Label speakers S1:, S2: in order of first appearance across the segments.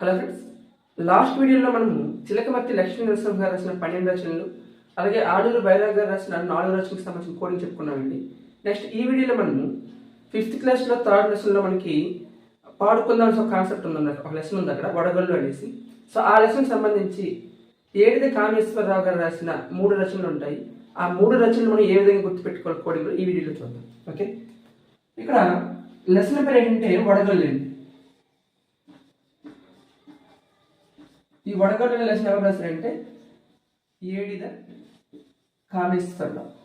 S1: Hello friends last వీడియోలో మనము చిలకమర్తి లక్ష్మీ నరసింహ గారు రాసిన పన్నెండు రచనలు అలాగే ఆడూరు బైరాగ్ గారు రాసిన నాలుగు రచనలకు సంబంధించిన కోడింగ్ చెప్పుకున్నామండి. నెక్స్ట్ ఈ వీడియోలో మనము ఫిఫ్త్ క్లాస్లో థర్డ్ లెసన్లో మనకి పాడుకుందాం ఒక కాన్సెప్ట్ ఉంది ఒక లెసన్ ఉంది అక్కడ వడగళ్ళు అనేసి. సో ఆ లెసన్ సంబంధించి ఏడిది కామేశ్వరరావు గారు రాసిన మూడు రచనలు ఉంటాయి. ఆ మూడు రచనలు మనం ఏ విధంగా గుర్తుపెట్టుకోవాలి కోడింగ్లో ఈ వీడియోలో చూద్దాం. ఓకే ఇక్కడ లెసన్ పేరు ఏంటంటే వడగళ్ళు అండి. ఈ వడగడ్డ లెసన్ ఎవరు రాశారంటే ఏడిద కామేశ్వరరావు.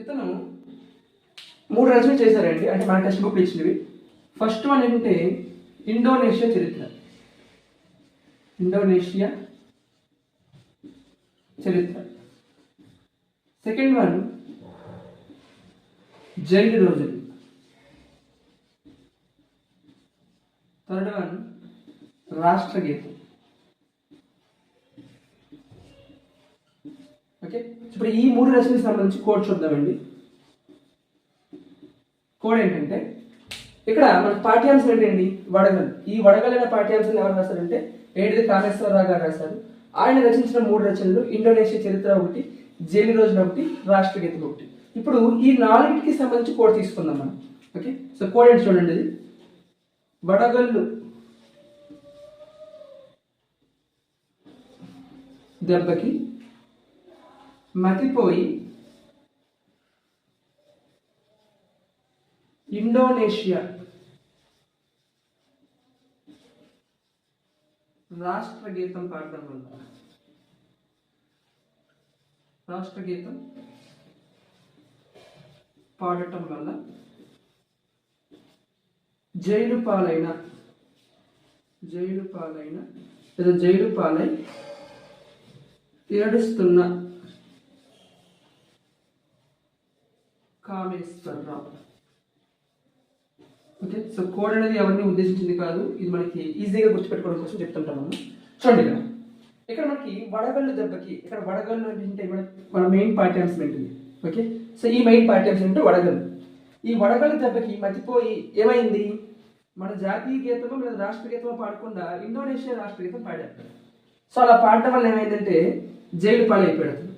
S1: ఇతను మూడు రచనలు చేశారండి. అంటే మన టెక్స్ట్ బుక్లు ఇచ్చినవి. ఫస్ట్ వన్ ఏంటంటే ఇండోనేషియా చరిత్ర. ఇండోనేషియా చరిత్ర. సెకండ్ వన్ జైలు రోజులు. థర్డ్ వన్ రాష్ట్రగీతం. ఓకే? ఇప్పుడు ఈ మూడు రచనలకు సంబంధించి కోడ్ చూద్దామండి. కోడ్ ఏంటంటే ఇక్కడ మన పాఠ్యాంశం ఏంటండి వడగల్. ఈ వడగలైన పాఠ్యాంశం ఎవరు రాశారంటే ఏడిది కామేశ్వరరావు గారు రాశారు. ఆయన రచించిన మూడు రచనలు ఇండోనేషియా చరిత్ర ఒకటి జైలు రోజున ఒకటి రాష్ట్రగీతం ఒకటి. ఇప్పుడు ఈ నాలుగింటికి సంబంధించి కోడ్ తీసుకుందాం మనం. ఓకే? సో కోడ్ ఏంటి చూడండి. ఇది వడగళ్ళు దెబ్బకి మతిపోయి ఇండోనేషియా రాష్ట్ర గీతం పాడడం వల్ల. రాష్ట్ర గీతం పాడటం వల్ల జైలు పాలైన జైలు పాలైన లేదా జైలు పాలై ఏడుస్తున్న కామేశ్వరరావు. ఓకే సో కోడ్ అనేది ఎవరిని ఉద్దేశించింది కాదు ఇది మనకి ఈజీగా గుర్తుపెట్టుకోవడం కోసం చెప్తుంటాం మనం. చూడండి ఇక్కడ. ఇక్కడ మనకి వడగళ్ళు దెబ్బకి ఇక్కడ వడగళ్ళు అంటే మన మెయిన్ పాఠ్యాంశం ఉంటుంది ఓకే సో ఈ మెయిన్ పాఠ్యాంశం అంటే వడగళ్ళు. ఈ వడగళ్ళు దెబ్బకి మతిపోయి ఏమైంది? మన జాతీయ గీతమో లేదా రాష్ట్ర గీతమో పాడకుండా ఇండోనేషియా రాష్ట్ర గీతం పాడారు. సో అలా పాడటం వల్ల ఏమైందంటే జైలు పాలైపోయాడు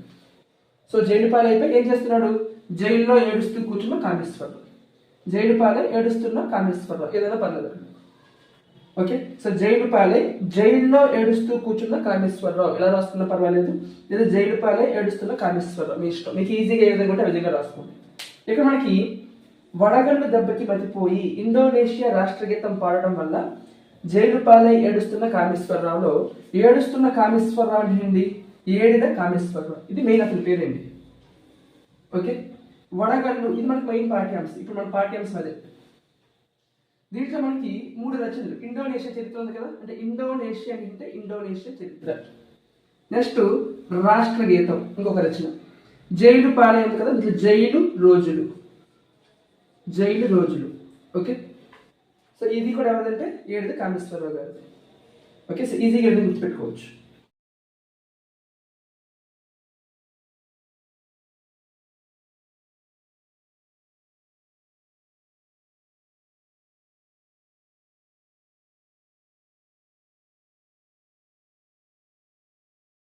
S1: సో జైలు పాలైపోయి ఏం చేస్తున్నాడు? జైల్లో ఏడుస్తూ కూర్చున్న కామేశ్వరరావు. జైలు పాలై ఏడుస్తున్న కామేశ్వరరావు. ఏదైనా పర్లేదు. ఓకే? సో జైలు పాలై జైల్లో ఏడుస్తూ కూర్చున్న కామేశ్వరరావు. ఎలా రాసుకున్నా పర్వాలేదు. లేదా జైలు పాలై ఏడుస్తున్న కామేశ్వరరావు. మీ ఇష్టం. మీకు ఈజీగా ఏ విధంగా ఉంటే విధంగా రాసుకోండి. ఇక్కడ మనకి వడగళ్ళు దెబ్బకి మతిపోయి ఇండోనేషియా రాష్ట్ర గీతం వల్ల జైలు పాలై ఏడుస్తున్న కామేశ్వరరావులో ఏడుస్తున్న కామేశ్వరరావు అంటే ఏంటి? ఏడిద కామేశ్వరరావు. ఇది మెయిన్ అసలు పేరేంటి? ఓకే వడగళ్ళు ఇది మనకి మెయిన్ పాఠ్యాంశం. ఇప్పుడు మన పాఠ్యాంశం అదే. దీంట్లో మనకి మూడు రచనలు. ఇండోనేషియా చరిత్ర ఉంది కదా? అంటే ఇండోనేషియా అంటే ఇండోనేషియా చరిత్ర. నెక్స్ట్ రాష్ట్ర గీతం ఇంకొక రచన. జైలు పాలే ఉంది కదా? దీంట్లో జైలు రోజులు. జైలు రోజులు. ఓకే? సో ఇది కూడా ఎవరిదంటే ఏడుది కామేశ్వరరావు గారిది. ఓకే? సో ఈజీగా గుర్తుపెట్టుకోవచ్చు.